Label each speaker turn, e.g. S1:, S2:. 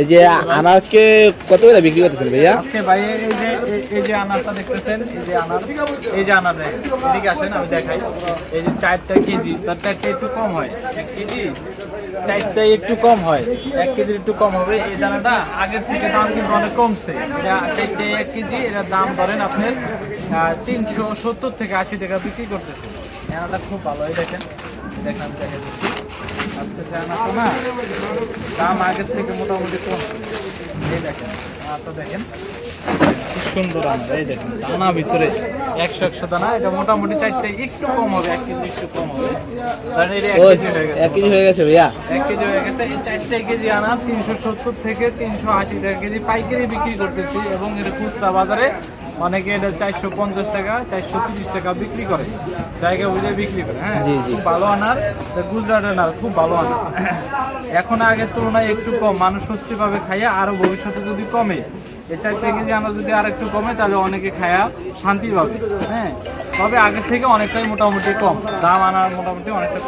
S1: এই যে আনাজকে কত করে বিক্রি করতেছেন ভাইয়া?
S2: আজকে ভাই এই যে এই- যে আনারটা দেখতেছেন এই যে আনার এই যে দেখেন এদিকে আসেন আমি দেখাই। এই যে চারটা কেজি তার চারটা একটু কম হয়। এক কেজি? চারটায় একটু কম হয়। এক কেজির একটু কম হবে। এই দানাটা আগের থেকে দাম কিন্তু অনেক কমছে। এটা চারটে এক কেজি এটার দাম ধরেন আপনার তিনশো সত্তর থেকে আশি টাকা বিক্রি করতেছে। এই আনাটা খুব ভালো এই দেখেন। দেখেন আমি দেখে দিচ্ছি। আজকে যে আনাটা না দাম আগের থেকে মোটামুটি কমছে এই দেখেন আনারটা দেখেন। কি সুন্দর আনার এই দেখেন দানা ভিতরে। একশো একশো দানা এটা মোটামুটি চারটে একটু কম হবে এক কেজি একটু কম হবে। কারণ এটা এক কেজি গেছে।
S1: এক কেজি হয়ে গেছে ভাইয়া?
S2: এক কেজি হয়ে গেছে এই চারটে কেজি আনা তিনশো সত্তর থেকে তিনশো আশি টাকা কেজি পাইকারি বিক্রি করতেছি এবং এটা খুচরা বাজারে অনেকে এটা চারশো পঞ্চাশ টাকা চারশো তিরিশ টাকা বিক্রি করে। জায়গা বুঝে বিক্রি করে হ্যাঁ?
S1: জি, জি।
S2: ভালো আনার এটা গুজরাটের আনার খুব ভালো আনার এখন আগের তুলনায় একটু কম মানুষ স্বস্তি পাবে খাইয়া আরও ভবিষ্যতে যদি কমে এই চারটে কেজি আনা যদি আর একটু কমে তাহলে অনেকে খায়া শান্তি পাবে হ্যাঁ? তবে আগের থেকে অনেকটাই মোটামুটি কম দাম আনার মোটামুটি অনেকটা